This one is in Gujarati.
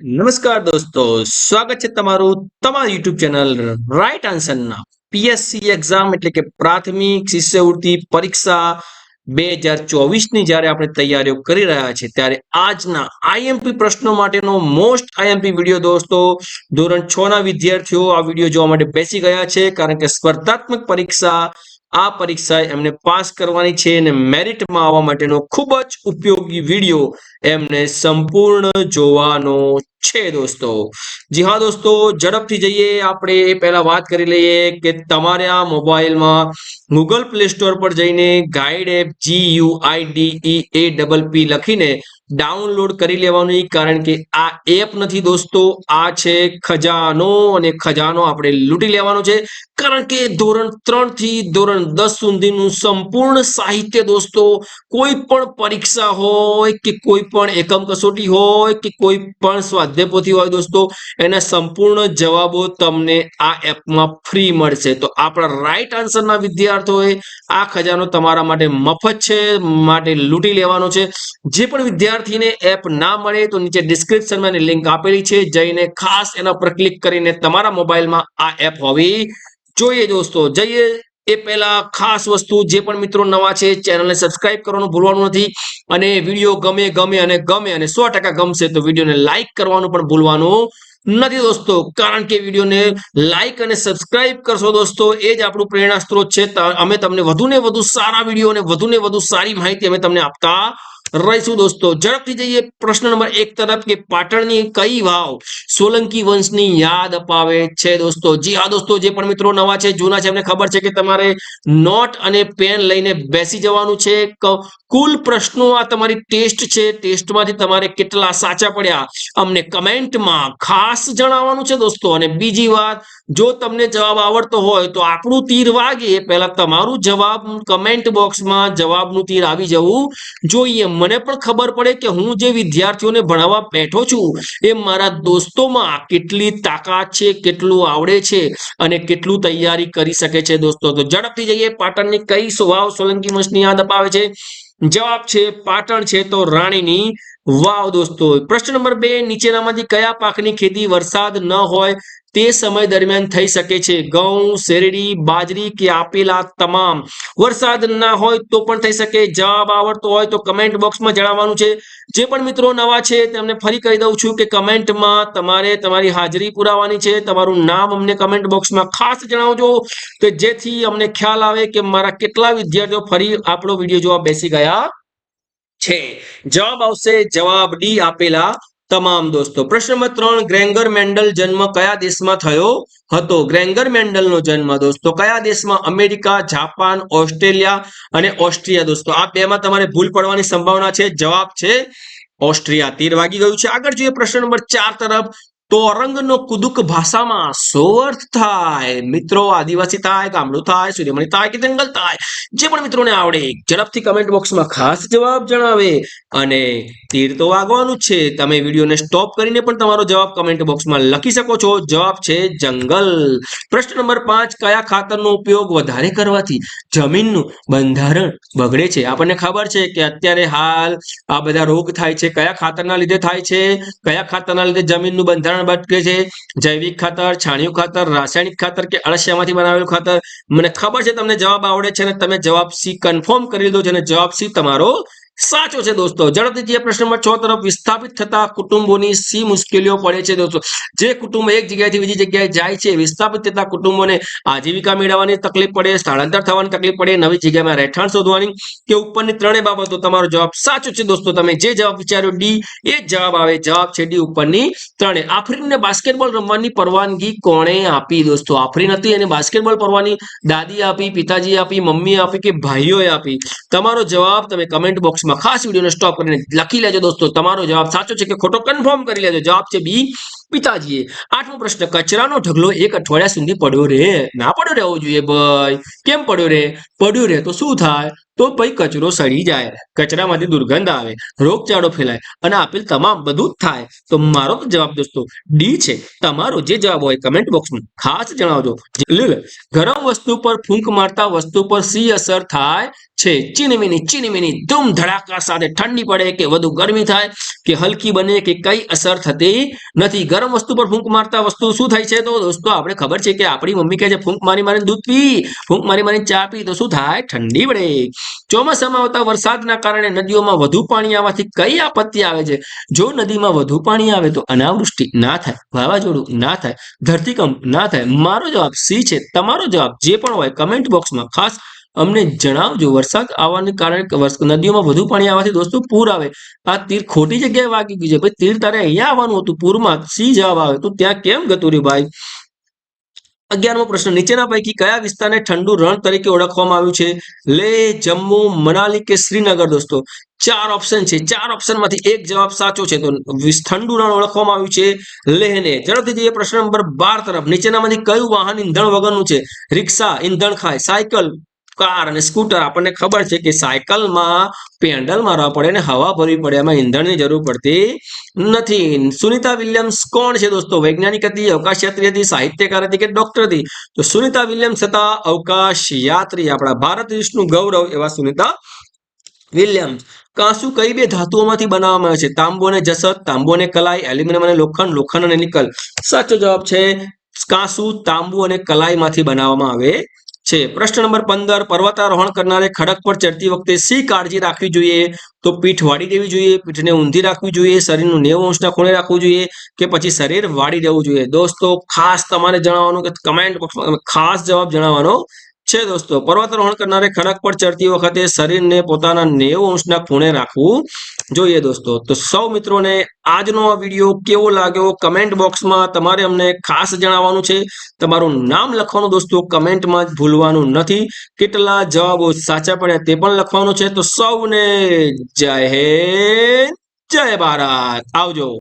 નમસ્કાર દોસ્તો, સ્વાગત છે તમારું તમારી યુટ્યુબ ચેનલ રાઈટ આન્સરના પીએસસી એક્ઝામ એટલે કે પ્રાથમિક શિષ્યવૃત્તિ પરીક્ષા બે હજાર ચોવીસની જ્યારે આપણે તૈયારીઓ કરી રહ્યા છીએ, ત્યારે આજના આઈએમપી પ્રશ્નો માટેનો મોસ્ટ આઈએમપી વીડિયો દોસ્તો, ધોરણ છ ના વિદ્યાર્થીઓ આ વીડિયો જોવા માટે બેસી ગયા છે, કારણ કે સ્પર્ધાત્મક પરીક્ષા, આ પરીક્ષા એમને પાસ કરવાની છે અને મેરિટમાં આવવા માટેનો ખૂબ જ ઉપયોગી વીડિયો એમને સંપૂર્ણ જોવાનો છે દોસ્તો. જી હા દોસ્તો, ઝડપથી જઈએ. આપણે એ પહેલા વાત કરી લઈએ કે તમારા મોબાઈલમાં ગૂગલ પ્લે સ્ટોર પર જઈને guide app G U I D A double P લખીને ડાઉનલોડ કરી લેવાનું, કારણ કે આ એપ નથી દોસ્તો. આ છે ખજાનો અને ખજાનો આપણે લૂંટી લેવાનો છે. કારણ કે ધોરણ ત્રણથી ધોરણ દસ સુધીનું સંપૂર્ણ સાહિત્ય દોસ્તો, કોઈ પણ પરીક્ષા હોય કે કોઈ પણ એકમ કસોટી હોય કે કોઈ પણ સ્વાધ્યાય પોથી હોય દોસ્તો, એના સંપૂર્ણ જવાબો તમને આ એપમાં ફ્રી મળશે. તો આપણા રાઈટ આન્સરના વિદ્યાર્થીઓએ આ ખજાનો તમારા માટે મફત છે, માટે લૂંટી લેવાનો છે. જે પણ વિદ્યાર્થીને એપ ના મળે તો નીચે ડિસ્ક્રિપ્શનમાં એની લિંક આપેલી છે. જઈને ખાસ એના પર ક્લિક કરીને તમારા મોબાઈલમાં આ એપ હોવી જોઈએ દોસ્તો. જઈએ એ પહેલા ખાસ વસ્તુ જે પણ મિત્રો નવા છે, ચેનલને સબસ્ક્રાઇબ કરવાનું ભૂલવાનું નથી. અને વીડિયો ગમે ગમે અને ગમે અને સો ટકા ગમશે તો વિડીયોને લાઇક કરવાનું પણ ભૂલવાનું નથી દોસ્તો. કારણ કે વિડીયોને લાઈક અને સબસ્ક્રાઇબ કરશો દોસ્તો, એ જ આપણું પ્રેરણા સ્ત્રોત છે. અમે તમને વધુ ને વધુ સારા વીડિયો અને વધુ ને વધુ સારી માહિતી અમે તમને આપતા રહીશું દોસ્તો. ઝડપથી જઈએ. પ્રશ્ન નંબર એક તરફ કે પાટણની કઈ વાવ સોલંકી વંશની યાદ અપાવે છે દોસ્તો? જી હા દોસ્તો, જે પણ મિત્રો નવા છે, જૂના છે, એમને ખબર છે કે તમારે નોટ અને પેન લઈને બેસી જવાનું છે. કુલ પ્રશ્નો આ તમારી ટેસ્ટ છે. ટેસ્ટમાંથી તમારે કેટલા સાચા પડ્યા? અમને કમેન્ટમાં ખાસ જણાવવાનું છે દોસ્તો. અને બીજી વાત, જો તમને જવાબ આવડતો હોય તો આપણું તીર વાગે પહેલા તમારું જવાબ કમેન્ટ બોક્સમાં જવાબનું તીર આવી જવું જોઈએ. મને પણ ખબર પડે કે હું જે વિદ્યાર્થીઓને ભણાવવા બેઠો છું, એ મારા દોસ્તોમાં કેટલી તાકાત છે, કેટલું આવડે છે અને કેટલું તૈયારી કરી શકે છે દોસ્તો. તો ઝડપથી જઈએ, પાટણની કઈ સ્વભાવ સોલંકી વંશની યાદ અપાવે છે? જવાબ છે પાટણ છે તો રાણીની વાવ દોસ્તો, પ્રશ્ન નંબર બે, નીચેનામાંથી કયા પાકની ખેતી વરસાદ ન હોય તે સમય દરમિયાન થઈ શકે છે? ઘઉં, શેરડી, બાજરી કે આપેલા તમામ. વરસાદ ના હોય તો પણ થઈ શકે. જવાબ આવડતો હોય તો કમેન્ટ બોક્સમાં જણાવવાનું છે. જે પણ મિત્રો નવા છે, તેમને ફરી કહી દઉં છું કે કમેન્ટમાં તમારે તમારી હાજરી પુરાવાની છે. તમારું નામ અમને કમેન્ટ બોક્સમાં ખાસ જણાવજો, કે જેથી અમને ખ્યાલ આવે કે મારા કેટલા વિદ્યાર્થીઓ ફરી આપણો વીડિયો જોવા બેસી ગયા છે. જવાબ આવશે જવાબ ડી આપેલા તમામ દોસ્તો. પ્રશ્ન નંબર ત્રણ, ગ્રેંગર મેન્ડલ જન્મ કયા દેશમાં થયો હતો? ગ્રેંગર મેન્ડલનો જન્મ દોસ્તો કયા દેશમાં? અમેરિકા, જાપાન, ઓસ્ટ્રેલિયા અને ઓસ્ટ્રિયા દોસ્તો. આ બેમાં તમારે ભૂલ પડવાની સંભાવના છે. જવાબ છે ઓસ્ટ્રિયા. તીર વાગી ગયું છે. આગળ જોઈએ પ્રશ્ન નંબર ચાર તરફ. તોરંગનો કુદુક ભાષામાં સો અર્થ થાય. મિત્રો, આદિવાસી થાય, ગામડું થાય, સૂર્યમણી થાય કે જંગલ થાય? જે પણ મિત્રોને આવડે, ઝડપથી કમેન્ટ બોક્સમાં ખાસ જવાબ જણાવે અને તીર તો વાગવાનું છે. તમે વિડીયોને સ્ટોપ કરીને પણ તમારો જવાબ કમેન્ટ બોક્સમાં લખી શકો છો. જવાબ છે જંગલ. પ્રશ્ન નંબર પાંચ, કયા ખાતરનો ઉપયોગ વધારે કરવાથી જમીનનું બંધારણ બગડે છે? આપણને ખબર છે કે અત્યારે હાલ આ બધા રોગ થાય છે. કયા ખાતરના લીધે થાય છે? કયા ખાતરના લીધે જમીનનું બંધારણ બગડે છે, જૈવિક ખાતર, છાણિયું ખાતર, રાસાયણિક ખાતર કે અળસિયામાંથી બનાવેલું ખાતર? મને ખબર છે, તમને જવાબ આવડે છે અને તમે જવાબ સી કન્ફર્મ કરી લીધો છે અને જવાબ સી તમારો સાચો છે દોસ્તો. ઝડપથી જે પ્રશ્ન છ તરફ વિસ્થાપિત થતા કુટુંબોની સી મુશ્કેલીઓ પડે છે દોસ્તો. જે કુટુંબ એક જગ્યાએથી બીજી જગ્યાએ જાય છે, વિસ્થાપિત થતા કુટુંબોને આજીવિકા મેળવવાની તકલીફ પડે, સ્થળાંતર થવાની તકલીફ પડે, નવી જગ્યામાં રહેઠાણ શોધવાની કે ઉપરની ત્રણેય બાબતો, તમારો જવાબ સાચો છે દોસ્તો. તમે જે જવાબ વિચાર્યો, ડી, એ જવાબ આવે. જવાબ છે ડી, ઉપરની ત્રણે આફરીનને બાસ્કેટબોલ રમવાની પરવાનગી કોણે આપી દોસ્તો? આફરીન હતી અને બાસ્કેટબોલ પરવાની દાદી આપી પિતાજી આપી મમ્મી આપી કે ભાઈઓએ આપી? તમારો જવાબ તમે કમેન્ટ બોક્સમાં બોક્સમાં ખાસ વિડીયોને સ્ટોપ કરીને લખી લેજો દોસ્તો. તમારો જવાબ સાચો છે કે ખોટો? કન્ફર્મ કરી લેજો. જવાબ છે બી પિતાજીએ આઠમો પ્રશ્ન, કચરાનો ઢગલો એક અઠવાડિયા સુધી પડ્યો રે. ના પડ્યો રહેવો જોઈએ ભાઈ. કેમ પડ્યો રે? પડ્યો રે તો શું થાય? તો ભાઈ કચરો સડી જાય. કચરામાંથી દુર્ગંધ આવે. રોગચાળો ફેલાય. અને આપેલ તમામ બધું થાય. તો મારો તો જવાબ દોસ્તો ડી છે. તમારો જે જવાબ હોય કમેન્ટ બોક્સમાં ખાસ જણાવજો. ગરમ વસ્તુ પર ફૂંક મારતા વસ્તુ પર સી અસર થાય છે? ચીનમીની ચીનમીની ધૂમ ધડાકા સાથે ઠંડી પડે કે વધુ ગરમી થાય? કે હલકી બને કે કઈ અસર થતી નથી? ગરમ વસ્તુ પર ફૂંક મારતા વસ્તુ શું થાય છે? તો દોસ્તો, આપણે ખબર છે કે આપણી મમ્મી કહે છે, ફૂંક મારી મારીને દૂધ પી, ફૂંક મારી મારીને ચા પી. તો શું થાય? ઠંડી પડે ચોમાસામાં આવતા વરસાદના કારણે નદીઓમાં વધુ પાણી આવવાથી કઈ આપત્તિ આવે છે? જો નદીમાં વધુ પાણી આવે તો અનાવૃષ્ટિ ના થાય, વાવાઝોડું ના થાય, ધરતીકંપ ના થાય. મારો જવાબ સી છે. તમારો જવાબ જે પણ હોય, કમેન્ટ બોક્સમાં ખાસ અમને જણાવજો, વરસાદ આવવાને કારણે નદીઓમાં વધુ પાણી આવવાથી દોસ્તો પૂર આવે. આ તીર ખોટી જગ્યાએ વાગી ગયું છે. ભાઈ, તીર તારે અહીંયા આવવાનું હતું. પૂરમાં સી જવાબ આવે તો ત્યાં કેમ ગતું રહ્યું ભાઈ? અગિયારમો પ્રશ્ન. નીચેના પૈકી કયા વિસ્તારને ઠંડુ રણ તરીકે ઓળખવામાં આવ્યું છે? લે, જમ્મુ, મનાલી કે શ્રીનગર દોસ્તો? ચાર ઓપ્શન છે. ચાર ઓપ્શનમાંથી એક જવાબ સાચો છે. તો ઠંડુ રણ ઓળખવામાં આવ્યું છે. લેહને ઝડપથી જઈએ પ્રશ્ન નંબર બાર તરફ. નીચેનામાંથી કયું વાહન ઈંધણ વગરનું છે? રિક્ષા, ઈંધણ ખાય, સાયકલ કાર અને સ્કૂટર આપણને ખબર છે કે સાયકલમાં પેન્ડલ મારવા પડે અને હવા ભરવી પડે, એમાં ઈંધણની જરૂર પડતી નથી. સુનિતા વિલિયમ્સ કોણ છે દોસ્તો? વૈજ્ઞાનિક હતી, અવકાશયાત્રી હતી, સાહિત્યકાર હતી કે ડોક્ટર હતી? તો સુનિતા વિલિયમ્સ હતા અવકાશ યાત્રી આપણા ભારત દેશનું ગૌરવ એવા સુનિતા વિલિયમ્સ. કાંસુ કઈ બે ધાતુઓમાંથી બનાવવામાં આવે છે? તાંબુ અને જસત તાંબુ અને કલાઈ, એલ્યુમિનિયમ અને લોખંડ લોખંડ અને નિકલ. સાચો જવાબ છે કાંસુ, તાંબુ અને કલાઈમાંથી બનાવવામાં આવે છે. પ્રશ્ન નંબર પંદર, પર્વતારોહણ કરનારે ખડક પર ચડતી વખતે શી કાળજી રાખવી જોઈએ? તો પીઠ વાળી દેવી જોઈએ, પીઠને ઊંધી રાખવી જોઈએ, શરીરનું નેવું અંશના ખૂણે રાખવું જોઈએ કે પછી શરીર વાળી દેવું જોઈએ? દોસ્તો, ખાસ તમારે જણાવવાનું કે કમેન્ટ બોક્સમાં ખાસ જવાબ જણાવવાનો છે દોસ્તો, પર્વતારોહણ કરનારે ખડક પર ચડતી વખતે શરીરને પોતાના નેવું અંશના ખૂણે રાખવું જોઈએ દોસ્તો. તો સૌ મિત્રોને આજનો આ વીડિયો કેવો લાગ્યો? કમેન્ટ બોક્સમાં તમારે અમને ખાસ જણાવવાનું છે. તમારું નામ લખવાનું દોસ્તો, કમેન્ટમાં જ ભૂલવાનું નથી. કેટલા જવાબો સાચા પડ્યા તે પણ લખવાનું છે. તો સૌને જય હે, જય ભારત. આવજો.